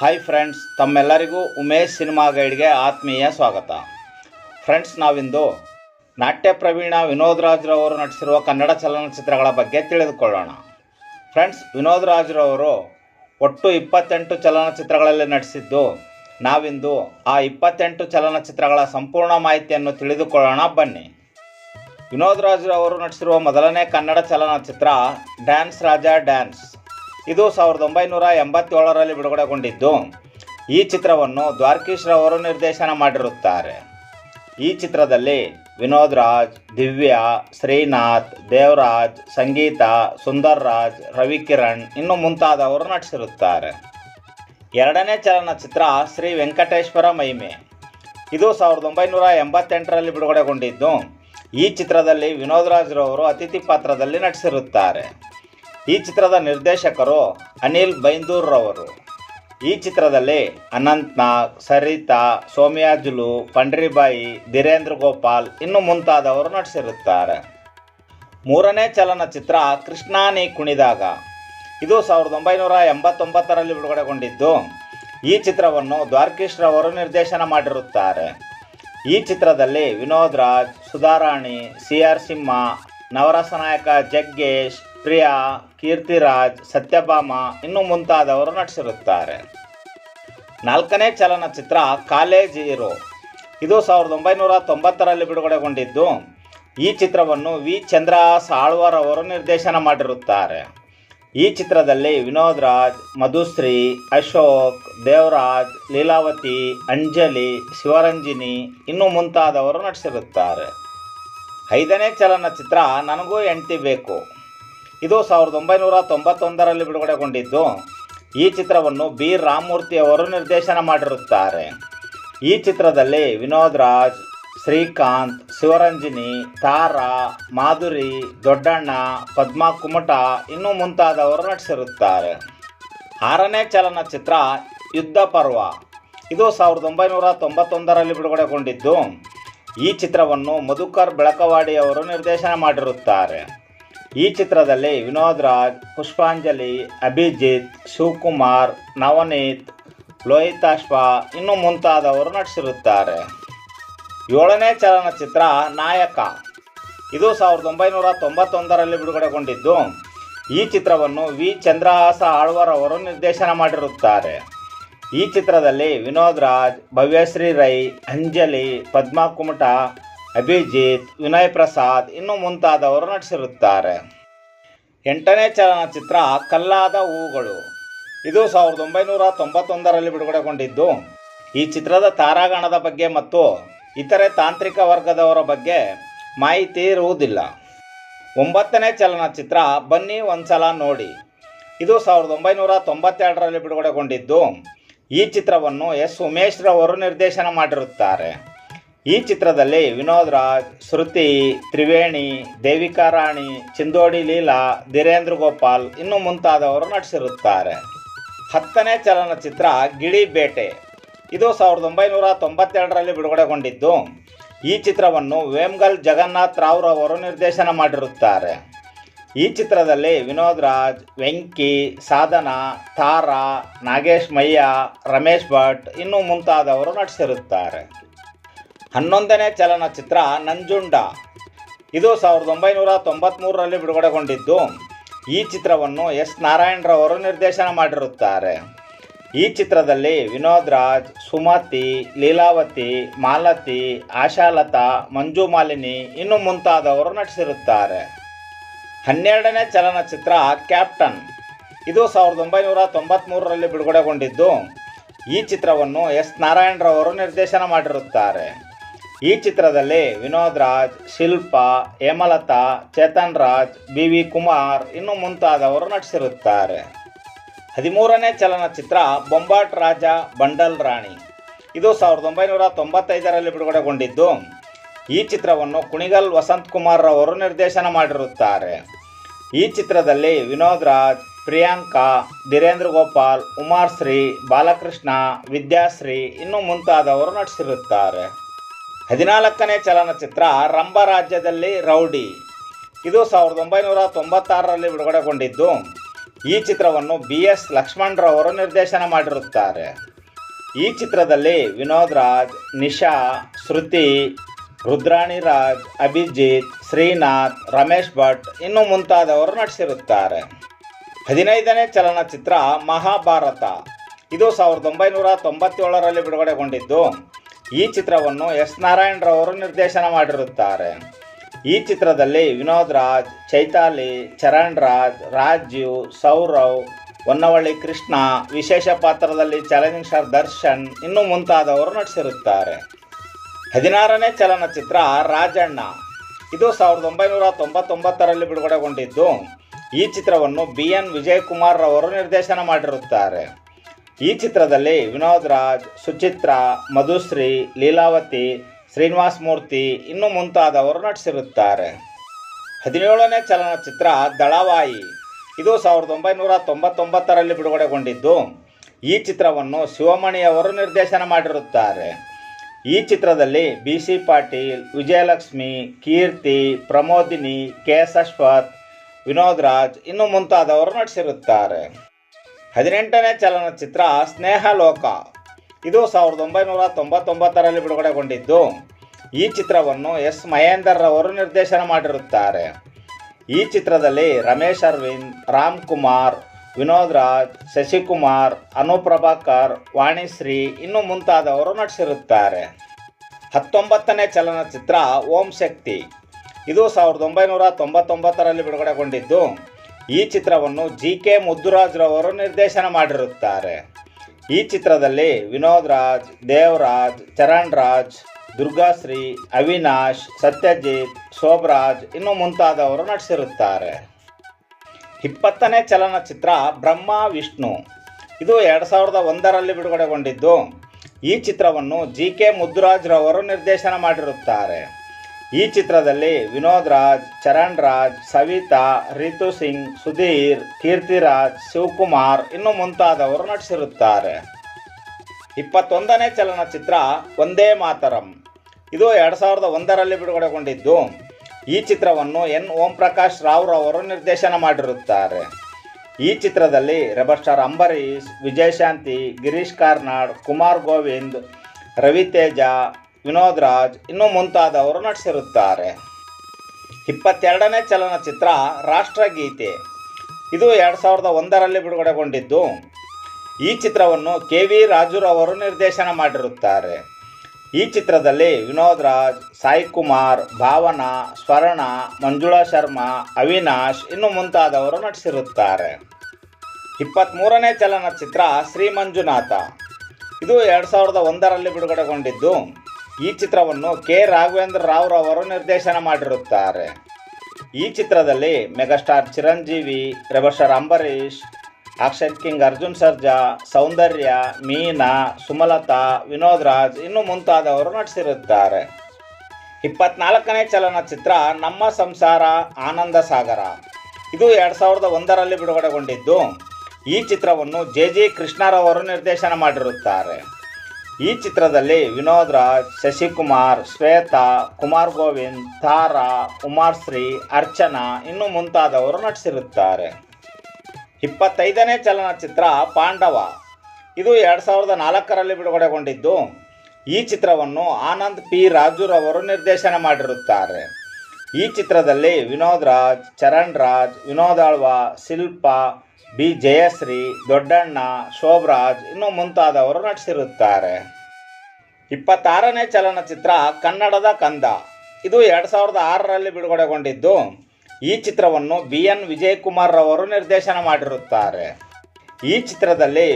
Hi friends ತಮ್ಮೆಲ್ಲರಿಗೂ Umesh cinema ಗೈಡ್ಗೆ ಆತ್ಮೀಯ ಸ್ವಾಗತ. ಫ್ರೆಂಡ್ಸ್ ನಾವಿಂದು ನಾಟ್ಯ ಪ್ರವೀಣ ವಿನೋದ್ ರಾಜ್ರವರು ನಟಿಸಿರುವ ಕನ್ನಡ ಚಲನಚಿತ್ರಗಳ ಬಗ್ಗೆ ತಿಳಿದುಕೊಳ್ಳೋಣ. ಫ್ರೆಂಡ್ಸ್ ವಿನೋದ್ ರಾಜ್ರವರು ಒಟ್ಟು ಇಪ್ಪತ್ತೆಂಟು ಚಲನಚಿತ್ರಗಳಲ್ಲಿ ನಟಿಸಿದ್ದು, ನಾವಿಂದು ಆ ಇಪ್ಪತ್ತೆಂಟು ಚಲನಚಿತ್ರಗಳ ಸಂಪೂರ್ಣ ಮಾಹಿತಿಯನ್ನು ತಿಳಿದುಕೊಳ್ಳೋಣ, ಬನ್ನಿ. ವಿನೋದ್ ರಾಜ್ರವರು ನಟಿಸಿರುವ ಮೊದಲನೇ ಕನ್ನಡ ಚಲನಚಿತ್ರ ಡ್ಯಾನ್ಸ್ ರಾಜ ಡ್ಯಾನ್ಸ್ ಇದು ಸಾವಿರದ ಒಂಬೈನೂರ ಎಂಬತ್ತೇಳರಲ್ಲಿ ಬಿಡುಗಡೆಗೊಂಡಿದ್ದು. ಈ ಚಿತ್ರವನ್ನು ದ್ವಾರಕೀಶ್ ರವರು ನಿರ್ದೇಶನ ಮಾಡಿರುತ್ತಾರೆ. ಈ ಚಿತ್ರದಲ್ಲಿ ವಿನೋದ್ ರಾಜ್, ದಿವ್ಯಾ, ಶ್ರೀನಾಥ್, ದೇವರಾಜ್, ಸಂಗೀತ, ಸುಂದರ್ ರಾಜ್, ರವಿಕಿರಣ್ ಇನ್ನು ಮುಂತಾದವರು ನಟಿಸಿರುತ್ತಾರೆ. ಎರಡನೇ ಚಲನಚಿತ್ರ ಶ್ರೀ ವೆಂಕಟೇಶ್ವರ ಮಹಿಮೆ. ಇದು ಸಾವಿರದ ಒಂಬೈನೂರ ಎಂಬತ್ತೆಂಟರಲ್ಲಿ ಬಿಡುಗಡೆಗೊಂಡಿದ್ದು. ಈ ಚಿತ್ರದಲ್ಲಿ ವಿನೋದ್ ರಾಜ್ರವರು ಅತಿಥಿ ಪಾತ್ರದಲ್ಲಿ ನಟಿಸಿರುತ್ತಾರೆ. ಈ ಚಿತ್ರದ ನಿರ್ದೇಶಕರು ಅನಿಲ್ ಬೈಂದೂರ್ರವರು. ಈ ಚಿತ್ರದಲ್ಲಿ ಅನಂತ್ನಾಗ್ ಸರಿತಾ ಸೋಮ್ಯಾಜುಲು ಪಂಡ್ರಿಬಾಯಿ, ಧೀರೇಂದ್ರ ಗೋಪಾಲ್ ಇನ್ನು ಮುಂತಾದವರು ನಟಿಸಿರುತ್ತಾರೆ. ಮೂರನೇ ಚಲನಚಿತ್ರ ಕೃಷ್ಣಾನಿ ಕುಣಿದಾಗ. ಇದು ಸಾವಿರದ ಒಂಬೈನೂರ ಎಂಬತ್ತೊಂಬತ್ತರಲ್ಲಿ ಬಿಡುಗಡೆಗೊಂಡಿದ್ದು. ಈ ಚಿತ್ರವನ್ನು ದ್ವಾರಕೀಶ್ ರವರು ನಿರ್ದೇಶನ ಮಾಡಿರುತ್ತಾರೆ. ಈ ಚಿತ್ರದಲ್ಲಿ ವಿನೋದ್ ರಾಜ್, ಸುಧಾರಾಣಿ, ಸಿ ಆರ್ ಸಿಂಹ, ನವರಸ ನಾಯಕ ಜಗ್ಗೇಶ್, ಪ್ರಿಯಾ ಕೀರ್ತಿರಾಜ್, ಸತ್ಯಭಾಮ ಇನ್ನು ಮುಂತಾದವರು ನಟಿಸಿರುತ್ತಾರೆ. ನಾಲ್ಕನೇ ಚಲನಚಿತ್ರ ಕಾಲೇಜ್ ಹೀರೋ ಇದು ಸಾವಿರದ ಒಂಬೈನೂರ ತೊಂಬತ್ತರಲ್ಲಿ ಬಿಡುಗಡೆಗೊಂಡಿದ್ದು. ಈ ಚಿತ್ರವನ್ನು ವಿ. ಚಂದ್ರ ಸಾಳ್ವರ್ ಅವರು ನಿರ್ದೇಶನ ಮಾಡಿರುತ್ತಾರೆ. ಈ ಚಿತ್ರದಲ್ಲಿ ವಿನೋದ್ ರಾಜ್ ಮಧುಶ್ರೀ, ಅಶೋಕ್, ದೇವರಾಜ್, ಲೀಲಾವತಿ, ಅಂಜಲಿ, ಶಿವರಂಜಿನಿ ಇನ್ನು ಮುಂತಾದವರು ನಟಿಸಿರುತ್ತಾರೆ. ಐದನೇ ಚಲನಚಿತ್ರ ನನಗೂ ಹೆಂಡ್ತಿ ಬೇಕು. ಇದು ಸಾವಿರದ ಒಂಬೈನೂರ ತೊಂಬತ್ತೊಂದರಲ್ಲಿ ಬಿಡುಗಡೆಗೊಂಡಿದ್ದು. ಈ ಚಿತ್ರವನ್ನು ಬಿ. ರಾಮಮೂರ್ತಿ ಅವರು ನಿರ್ದೇಶನ ಮಾಡಿರುತ್ತಾರೆ. ಈ ಚಿತ್ರದಲ್ಲಿ ವಿನೋದ್ ರಾಜ್, ಶ್ರೀಕಾಂತ್, ಶಿವರಂಜಿನಿ, ತಾರಾ, ಮಾಧುರಿ, ದೊಡ್ಡಣ್ಣ, ಪದ್ಮಾ ಕುಮಟ ಇನ್ನೂ ಮುಂತಾದವರು ನಟಿಸಿರುತ್ತಾರೆ. ಆರನೇ ಚಲನಚಿತ್ರ ಯುದ್ಧ ಪರ್ವ. ಇದು ಸಾವಿರದ ಒಂಬೈನೂರ ತೊಂಬತ್ತೊಂದರಲ್ಲಿ ಬಿಡುಗಡೆಗೊಂಡಿದ್ದು. ಈ ಚಿತ್ರವನ್ನು ಮಧುಕರ್ ಬೆಳಕವಾಡಿ ಅವರು ನಿರ್ದೇಶನ ಮಾಡಿರುತ್ತಾರೆ. ಈ ಚಿತ್ರದಲ್ಲಿ ವಿನೋದ್ ರಾಜ್, ಪುಷ್ಪಾಂಜಲಿ, ಅಭಿಜಿತ್, ಶಿವಕುಮಾರ್, ನವನೀತ್ ಲೋಹಿತಾಶ್ವ ಇನ್ನು ಮುಂತಾದವರು ನಟಿಸಿರುತ್ತಾರೆ. ಏಳನೇ ಚಲನಚಿತ್ರ ನಾಯಕ. ಇದು ಸಾವಿರದ ಒಂಬೈನೂರ ತೊಂಬತ್ತೊಂದರಲ್ಲಿ ಬಿಡುಗಡೆಗೊಂಡಿದ್ದು. ಈ ಚಿತ್ರವನ್ನು ವಿ. ಚಂದ್ರಹಾಸ ಆಳ್ವಾರ್ ಅವರು ನಿರ್ದೇಶನ ಮಾಡಿರುತ್ತಾರೆ. ಈ ಚಿತ್ರದಲ್ಲಿ ವಿನೋದ್ ರಾಜ್ ಭವ್ಯಶ್ರೀ ರೈ, ಅಂಜಲಿ, ಪದ್ಮಾ ಕುಮಟ ಅಭಿಜಿತ್, ವಿನಯ್ ಪ್ರಸಾದ್ ಇನ್ನು ಮುಂತಾದವರು ನಟಿಸಿರುತ್ತಾರೆ. ಎಂಟನೇ ಚಲನಚಿತ್ರ ಕಲ್ಲಾದ ಹೂಗಳು. ಇದು ಸಾವಿರದ ಒಂಬೈನೂರ ತೊಂಬತ್ತೊಂದರಲ್ಲಿ ಬಿಡುಗಡೆಗೊಂಡಿದ್ದು. ಈ ಚಿತ್ರದ ತಾರಾಗಣದ ಬಗ್ಗೆ ಮತ್ತು ಇತರೆ ತಾಂತ್ರಿಕ ವರ್ಗದವರ ಬಗ್ಗೆ ಮಾಹಿತಿ ಇರುವುದಿಲ್ಲ. ಒಂಬತ್ತನೇ ಚಲನಚಿತ್ರ ಬನ್ನಿ ಒಂದ್ಸಲ ನೋಡಿ. ಇದು ಸಾವಿರದ ಒಂಬೈನೂರ ತೊಂಬತ್ತೆರಡರಲ್ಲಿ ಬಿಡುಗಡೆಗೊಂಡಿದ್ದು. ಈ ಚಿತ್ರವನ್ನು ಎಸ್ ಉಮೇಶ್ ರವರು ನಿರ್ದೇಶನ ಮಾಡಿರುತ್ತಾರೆ. ಈ ಚಿತ್ರದಲ್ಲಿ ವಿನೋದ್ ರಾಜ್, ಶ್ರುತಿ, ತ್ರಿವೇಣಿ, ದೇವಿಕಾ ರಾಣಿ, ಚಿಂದೋಡಿ ಲೀಲಾ, ಧೀರೇಂದ್ರ ಗೋಪಾಲ್ ಇನ್ನು ಮುಂತಾದವರು ನಟಿಸಿರುತ್ತಾರೆ. ಹತ್ತನೇ ಚಲನಚಿತ್ರ ಗಿಳಿ ಬೇಟೆ. ಇದು ಸಾವಿರದ ಒಂಬೈನೂರ ತೊಂಬತ್ತೆರಡರಲ್ಲಿ ಬಿಡುಗಡೆಗೊಂಡಿದ್ದು. ಈ ಚಿತ್ರವನ್ನು ವೇಮ್ಗಲ್ ಜಗನ್ನಾಥ್ ರಾವ್ರವರು ನಿರ್ದೇಶನ ಮಾಡಿರುತ್ತಾರೆ. ಈ ಚಿತ್ರದಲ್ಲಿ ವಿನೋದ್ ರಾಜ್, ವೆಂಕಿ, ಸಾಧನಾ, ತಾರಾ, ನಾಗೇಶ್ ಮಯ್ಯ ರಮೇಶ್ ಭಟ್ ಇನ್ನು ಮುಂತಾದವರು ನಟಿಸಿರುತ್ತಾರೆ. ಹನ್ನೊಂದನೇ ಚಲನಚಿತ್ರ ನಂಜುಂಡ. ಇದು ಸಾವಿರದ ಒಂಬೈನೂರ ತೊಂಬತ್ತ್ಮೂರರಲ್ಲಿ ಬಿಡುಗಡೆಗೊಂಡಿದ್ದು. ಈ ಚಿತ್ರವನ್ನು ಎಸ್. ನಾರಾಯಣರವರು ನಿರ್ದೇಶನ ಮಾಡಿರುತ್ತಾರೆ. ಈ ಚಿತ್ರದಲ್ಲಿ ವಿನೋದ್ ರಾಜ್, ಸುಮತಿ, ಲೀಲಾವತಿ, ಮಾಲತಿ, ಆಶಾಲತಾ, ಮಂಜು ಮಾಲಿನಿ ಇನ್ನು ಮುಂತಾದವರು ನಟಿಸಿರುತ್ತಾರೆ. ಹನ್ನೆರಡನೇ ಚಲನಚಿತ್ರ ಕ್ಯಾಪ್ಟನ್. ಇದು ಸಾವಿರದ ಒಂಬೈನೂರ ತೊಂಬತ್ತ್ಮೂರರಲ್ಲಿ ಬಿಡುಗಡೆಗೊಂಡಿದ್ದು. ಈ ಚಿತ್ರವನ್ನು ಎಸ್. ನಾರಾಯಣರವರು ನಿರ್ದೇಶನ ಮಾಡಿರುತ್ತಾರೆ. ಈ ಚಿತ್ರದಲ್ಲಿ ವಿನೋದ್ ರಾಜ್, ಶಿಲ್ಪಾ, ಹೇಮಲತಾ, ಚೇತನ್ ರಾಜ್ ಬಿ ವಿ ಕುಮಾರ್ ಇನ್ನು ಮುಂತಾದವರು ನಟಿಸಿರುತ್ತಾರೆ. ಹದಿಮೂರನೇ ಚಲನಚಿತ್ರ ಬೊಂಬಾಟ್ ರಾಜ, ಬಂಡಲ್ ರಾಣಿ. ಇದು ಸಾವಿರದ ಒಂಬೈನೂರ ತೊಂಬತ್ತೈದರಲ್ಲಿ ಬಿಡುಗಡೆಗೊಂಡಿದ್ದು. ಈ ಚಿತ್ರವನ್ನು ಕುಣಿಗಲ್ ವಸಂತ್ ಕುಮಾರ್ ರವರು ನಿರ್ದೇಶನ ಮಾಡಿರುತ್ತಾರೆ. ಈ ಚಿತ್ರದಲ್ಲಿ ವಿನೋದ್ ರಾಜ್, ಪ್ರಿಯಾಂಕಾ, ಧೀರೇಂದ್ರ ಗೋಪಾಲ್, ಉಮಾರ್ ಶ್ರೀ, ಬಾಲಕೃಷ್ಣ, ವಿದ್ಯಾಶ್ರೀ ಇನ್ನು ಮುಂತಾದವರು ನಟಿಸಿರುತ್ತಾರೆ. ಹದಿನಾಲ್ಕನೇ ಚಲನಚಿತ್ರ ರಂಭ ರಾಜ್ಯದಲ್ಲಿ ರೌಡಿ. ಇದು ಸಾವಿರದ ಒಂಬೈನೂರ ತೊಂಬತ್ತಾರರಲ್ಲಿ ಬಿಡುಗಡೆಗೊಂಡಿದ್ದು. ಈ ಚಿತ್ರವನ್ನು ಬಿ ಎಸ್ ಲಕ್ಷ್ಮಣರವರು ನಿರ್ದೇಶನ ಮಾಡಿರುತ್ತಾರೆ. ಈ ಚಿತ್ರದಲ್ಲಿ ವಿನೋದ್ ರಾಜ್, ನಿಶಾ, ಶ್ರುತಿ, ರುದ್ರಾಣಿ ರಾಜ್, ಅಭಿಜಿತ್, ಶ್ರೀನಾಥ್, ರಮೇಶ್ ಭಟ್ ಇನ್ನು ಮುಂತಾದವರು ನಟಿಸಿರುತ್ತಾರೆ. ಹದಿನೈದನೇ ಚಲನಚಿತ್ರ ಮಹಾಭಾರತ. ಇದು ಸಾವಿರದ ಒಂಬೈನೂರ ತೊಂಬತ್ತೇಳರಲ್ಲಿ ಬಿಡುಗಡೆಗೊಂಡಿದ್ದು. ಈ ಚಿತ್ರವನ್ನು ಎಸ್ ನಾರಾಯಣರವರು ನಿರ್ದೇಶನ ಮಾಡಿರುತ್ತಾರೆ. ಈ ಚಿತ್ರದಲ್ಲಿ ವಿನೋದ್ ರಾಜ್, ಚೈತಾಲಿ, ಚರಣ್ ರಾಜ್, ರಾಜೀವ್, ಸೌರವ್, ಹೊನ್ನವಳ್ಳಿ ಕೃಷ್ಣ, ವಿಶೇಷ ಪಾತ್ರದಲ್ಲಿ ಚಾಲೆಂಜಿಂಗ್ ಸ್ಟಾರ್ ದರ್ಶನ್ ಇನ್ನೂ ಮುಂತಾದವರು ನಟಿಸಿರುತ್ತಾರೆ. ಹದಿನಾರನೇ ಚಲನಚಿತ್ರ ರಾಜಣ್ಣ. ಇದು ಸಾವಿರದ ಒಂಬೈನೂರ ತೊಂಬತ್ತೊಂಬತ್ತರಲ್ಲಿ ಬಿಡುಗಡೆಗೊಂಡಿದ್ದು. ಈ ಚಿತ್ರವನ್ನು ಬಿ ಎನ್ ವಿಜಯಕುಮಾರ್ ರವರು ನಿರ್ದೇಶನ ಮಾಡಿರುತ್ತಾರೆ. ಈ ಚಿತ್ರದಲ್ಲಿ ವಿನೋದ್ ರಾಜ್ ಸುಚಿತ್ರ, ಮಧುಶ್ರೀ, ಲೀಲಾವತಿ ಶ್ರೀನಿವಾಸ್ ಮೂರ್ತಿ ಇನ್ನು ಮುಂತಾದವರು ನಟಿಸಿರುತ್ತಾರೆ. ಹದಿನೇಳನೇ ಚಲನಚಿತ್ರ ದಳವಾಯಿ. ಇದು ಸಾವಿರದ ಒಂಬೈನೂರ ತೊಂಬತ್ತೊಂಬತ್ತರಲ್ಲಿ ಬಿಡುಗಡೆಗೊಂಡಿದ್ದು, ಈ ಚಿತ್ರವನ್ನು ಶಿವಮಣಿಯವರು ನಿರ್ದೇಶನ ಮಾಡಿರುತ್ತಾರೆ. ಈ ಚಿತ್ರದಲ್ಲಿ B C Patil, Vijayalakshmi, Keerthi, Pramodini, K S Ashwath Vinod Raj ಇನ್ನು ಮುಂತಾದವರು ನಟಿಸಿರುತ್ತಾರೆ. ಹದಿನೆಂಟನೇ ಚಲನಚಿತ್ರ ಸ್ನೇಹಲೋಕ. ಇದು ಸಾವಿರದ ಒಂಬೈನೂರ ತೊಂಬತ್ತೊಂಬತ್ತರಲ್ಲಿ ಬಿಡುಗಡೆಗೊಂಡಿದ್ದು. ಈ ಚಿತ್ರವನ್ನು ಎಸ್. ಮಹೇಂದರ್ ಅವರು ನಿರ್ದೇಶನ ಮಾಡಿರುತ್ತಾರೆ. ಈ ಚಿತ್ರದಲ್ಲಿ ರಮೇಶ್ ಅರವಿಂದ್, ರಾಮ್ ಕುಮಾರ್, ವಿನೋದ್ ರಾಜ್, ಶಶಿಕುಮಾರ್, ಅನುಪ್ರಭಾಕರ್, ವಾಣಿಶ್ರೀ ಇನ್ನು ಮುಂತಾದವರು ನಟಿಸಿರುತ್ತಾರೆ. ಹತ್ತೊಂಬತ್ತನೇ ಚಲನಚಿತ್ರ ಓಂ ಶಕ್ತಿ. ಇದು ಸಾವಿರದ ಒಂಬೈನೂರ ತೊಂಬತ್ತೊಂಬತ್ತರಲ್ಲಿ ಬಿಡುಗಡೆಗೊಂಡಿದ್ದು. ಈ ಚಿತ್ರವನ್ನು ಜಿ ಕೆ ಮುದ್ದುರಾಜ್ರವರು ನಿರ್ದೇಶನ ಮಾಡಿರುತ್ತಾರೆ. ಈ ಚಿತ್ರದಲ್ಲಿ ವಿನೋದ್ ರಾಜ್, ದೇವರಾಜ್, ಚರಣ್ ರಾಜ್, ದುರ್ಗಾಶ್ರೀ, ಅವಿನಾಶ್, ಸತ್ಯಜಿತ್, ಶೋಭರಾಜ್ ಇನ್ನು ಮುಂತಾದವರು ನಟಿಸಿರುತ್ತಾರೆ. ಇಪ್ಪತ್ತನೇ ಚಲನಚಿತ್ರ ಬ್ರಹ್ಮ, ವಿಷ್ಣು. ಇದು ಎರಡು ಸಾವಿರದ ಒಂದರಲ್ಲಿ ಬಿಡುಗಡೆಗೊಂಡಿದ್ದು. ಈ ಚಿತ್ರವನ್ನು ಜಿ ಕೆ ಮುದ್ದುರಾಜ್ರವರು ನಿರ್ದೇಶನ ಮಾಡಿರುತ್ತಾರೆ. ಈ ಚಿತ್ರದಲ್ಲಿ ವಿನೋದ್ ರಾಜ್, ಚರಣ್ ರಾಜ್, ಸವಿತಾ, ರಿತು ಸಿಂಗ್, ಸುಧೀರ್, ಕೀರ್ತಿರಾಜ್, ಶಿವಕುಮಾರ್ ಇನ್ನು ಮುಂತಾದವರು ನಟಿಸಿರುತ್ತಾರೆ. ಇಪ್ಪತ್ತೊಂದನೇ ಚಲನಚಿತ್ರ ಒಂದೇ ಮಾತರಂ. ಇದು ಎರಡು ಸಾವಿರದ ಒಂದರಲ್ಲಿ ಬಿಡುಗಡೆಗೊಂಡಿದ್ದು. ಈ ಚಿತ್ರವನ್ನು ಎನ್. ಓಂ ಪ್ರಕಾಶ್ ರಾವ್ ಅವರು ನಿರ್ದೇಶನ ಮಾಡಿರುತ್ತಾರೆ. ಈ ಚಿತ್ರದಲ್ಲಿ ರೆಬರ್ ಸ್ಟಾರ್ ಅಂಬರೀಷ್ ವಿಜಯಶಾಂತಿ ಗಿರೀಶ್ ಕಾರ್ನಾಡ್, ಕುಮಾರ್ ಗೋವಿಂದ್, ರವಿತೇಜ ವಿನೋದ್ ರಾಜ್ ಇನ್ನೂ ಮುಂತಾದವರು ನಟಿಸಿರುತ್ತಾರೆ. ಇಪ್ಪತ್ತೆರಡನೇ ಚಲನಚಿತ್ರ ರಾಷ್ಟ್ರಗೀತೆ. ಇದು ಎರಡು ಸಾವಿರದ ಒಂದರಲ್ಲಿ ಬಿಡುಗಡೆಗೊಂಡಿದ್ದು. ಈ ಚಿತ್ರವನ್ನು ಕೆ ವಿ ರಾಜುರವರು ನಿರ್ದೇಶನ ಮಾಡಿರುತ್ತಾರೆ. ಈ ಚಿತ್ರದಲ್ಲಿ ವಿನೋದ್ ರಾಜ್ ಸಾಯಿ ಕುಮಾರ್ ಭಾವನಾ, ಸ್ವರ್ಣ, ಮಂಜುಳಾ ಶರ್ಮಾ, ಅವಿನಾಶ್ ಇನ್ನು ಮುಂತಾದವರು ನಟಿಸಿರುತ್ತಾರೆ. ಇಪ್ಪತ್ತ್ಮೂರನೇ ಚಲನಚಿತ್ರ ಶ್ರೀ ಮಂಜುನಾಥ ಇದು ಎರಡು ಸಾವಿರದ ಒಂದರಲ್ಲಿ ಬಿಡುಗಡೆಗೊಂಡಿದ್ದು. ಈ ಚಿತ್ರವನ್ನು ಕೆ. ರಾಘವೇಂದ್ರ ರಾವ್ರವರು ನಿರ್ದೇಶನ ಮಾಡಿರುತ್ತಾರೆ. ಈ ಚಿತ್ರದಲ್ಲಿ megastar Chiranjeevi, rebel star Ambareesh action king Arjun Sarja, Soundarya, Meena, Sumalatha, Vinod Raj ಇನ್ನು ಮುಂತಾದವರು ನಟಿಸಿರುತ್ತಾರೆ. ಇಪ್ಪತ್ನಾಲ್ಕನೇ ಚಲನಚಿತ್ರ ನಮ್ಮ ಸಂಸಾರ, ಆನಂದ ಸಾಗರ. ಇದು ಎರಡು ಸಾವಿರದ ಒಂದರಲ್ಲಿ ಬಿಡುಗಡೆಗೊಂಡಿದ್ದು. ಈ ಚಿತ್ರವನ್ನು ಜೆ ಜಿ ಕೃಷ್ಣರವರು ನಿರ್ದೇಶನ ಮಾಡಿರುತ್ತಾರೆ. ಈ ಚಿತ್ರದಲ್ಲಿ ವಿನೋದ್ ರಾಜ್ ಶಶಿಕುಮಾರ್, ಶ್ವೇತಾ, ಕುಮಾರ್ ಗೋವಿಂದ್, ತಾರಾ ಉಮಾಶ್ರೀ ಅರ್ಚನಾ ಇನ್ನು ಮುಂತಾದವರು ನಟಿಸಿರುತ್ತಾರೆ. ಇಪ್ಪತ್ತೈದನೇ ಚಲನಚಿತ್ರ ಪಾಂಡವ. ಇದು ಎರಡು ಸಾವಿರದ ನಾಲ್ಕರಲ್ಲಿ ಬಿಡುಗಡೆಗೊಂಡಿದ್ದು. ಈ ಚಿತ್ರವನ್ನು ಆನಂದ್ ಪಿ. ರಾಜುರವರು ನಿರ್ದೇಶನ ಮಾಡಿರುತ್ತಾರೆ. ಈ ಚಿತ್ರದಲ್ಲಿ ವಿನೋದ್ ರಾಜ್ ಚರಣ್ ರಾಜ್, ವಿನೋದ್ ಆಳ್ವಾ, ಶಿಲ್ಪಾ ಬಿ ಜಯಶ್ರೀ, ದೊಡ್ಡಣ್ಣ, ಶೋಭರಾಜ್ ಇನ್ನೂ ಮುಂತಾದವರು ನಟಿಸಿರುತ್ತಾರೆ. ಇಪ್ಪತ್ತಾರನೇ ಚಲನಚಿತ್ರ ಕನ್ನಡದ ಕಂದ. ಇದು ಎರಡು ಸಾವಿರದ ಆರರಲ್ಲಿ ಬಿಡುಗಡೆಗೊಂಡಿದ್ದು. ಈ ಚಿತ್ರವನ್ನು ಬಿ ಎನ್ ವಿಜಯಕುಮಾರ್ ರವರು ನಿರ್ದೇಶನ ಮಾಡಿರುತ್ತಾರೆ. ಈ ಚಿತ್ರದಲ್ಲಿ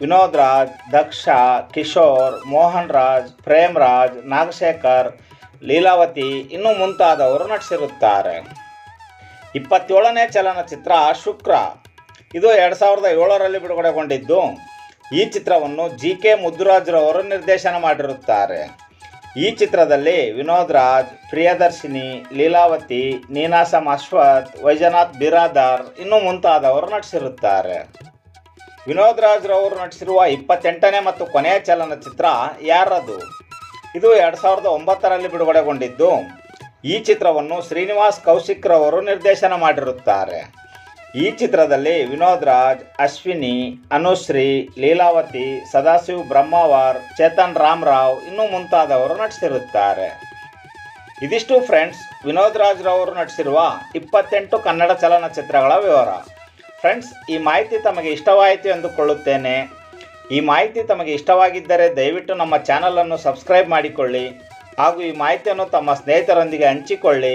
ವಿನೋದ್ ರಾಜ್, ದಕ್ಷ, ಕಿಶೋರ್, ಮೋಹನ್ ರಾಜ್, ಪ್ರೇಮ್ ರಾಜ್, ನಾಗಶೇಖರ್, ಲೀಲಾವತಿ ಇನ್ನೂ ಮುಂತಾದವರು ನಟಿಸಿರುತ್ತಾರೆ. ಇಪ್ಪತ್ತೇಳನೇ ಚಲನಚಿತ್ರ ಶುಕ್ರ. ಇದು ಎರಡು ಸಾವಿರದ ಏಳರಲ್ಲಿ ಬಿಡುಗಡೆಗೊಂಡಿದ್ದು. ಈ ಚಿತ್ರವನ್ನು ಜಿ ಕೆ ಮುದ್ದುರಾಜ್ರವರು ನಿರ್ದೇಶನ ಮಾಡಿರುತ್ತಾರೆ. ಈ ಚಿತ್ರದಲ್ಲಿ ವಿನೋದ್ ರಾಜ್ ಪ್ರಿಯದರ್ಶಿನಿ, ಲೀಲಾವತಿ ನೀನಾಸಮ್ ಅಶ್ವಥ್, ವೈಜನಾಥ್ ಬಿರಾದಾರ್ ಇನ್ನು ಮುಂತಾದವರು ನಟಿಸಿರುತ್ತಾರೆ. ವಿನೋದ್ ರಾಜ್ರವರು ನಟಿಸಿರುವ ಇಪ್ಪತ್ತೆಂಟನೇ ಮತ್ತು ಕೊನೆಯ ಚಲನಚಿತ್ರ ಯಾರದು? ಇದು ಎರಡು ಸಾವಿರದ ಒಂಬತ್ತರಲ್ಲಿ ಬಿಡುಗಡೆಗೊಂಡಿದ್ದು. ಈ ಚಿತ್ರವನ್ನು ಶ್ರೀನಿವಾಸ್ ಕೌಶಿಕ್ರವರು ನಿರ್ದೇಶನ ಮಾಡಿರುತ್ತಾರೆ. ಈ ಚಿತ್ರದಲ್ಲಿ ವಿನೋದ್ ರಾಜ್, ಅಶ್ವಿನಿ, ಅನುಶ್ರೀ, ಲೀಲಾವತಿ, ಸದಾಶಿವ್ ಬ್ರಹ್ಮಾವರ್, ಚೇತನ್ ರಾಮರಾವ್ ಇನ್ನೂ ಮುಂತಾದವರು ನಟಿಸಿರುತ್ತಾರೆ. ಇದಿಷ್ಟು ಫ್ರೆಂಡ್ಸ್, ವಿನೋದ್ ರಾಜ್ ರವರು ನಟಿಸಿರುವ ಇಪ್ಪತ್ತೆಂಟು ಕನ್ನಡ ಚಲನಚಿತ್ರಗಳ ವಿವರ. ಫ್ರೆಂಡ್ಸ್, ಈ ಮಾಹಿತಿ ತಮಗೆ ಇಷ್ಟವಾಯಿತು ಎಂದುಕೊಳ್ಳುತ್ತೇನೆ. ಈ ಮಾಹಿತಿ ತಮಗೆ ಇಷ್ಟವಾಗಿದ್ದರೆ ದಯವಿಟ್ಟು ನಮ್ಮ ಚಾನಲನ್ನು ಸಬ್ಸ್ಕ್ರೈಬ್ ಮಾಡಿಕೊಳ್ಳಿ ಹಾಗೂ ಈ ಮಾಹಿತಿಯನ್ನು ತಮ್ಮ ಸ್ನೇಹಿತರೊಂದಿಗೆ ಹಂಚಿಕೊಳ್ಳಿ.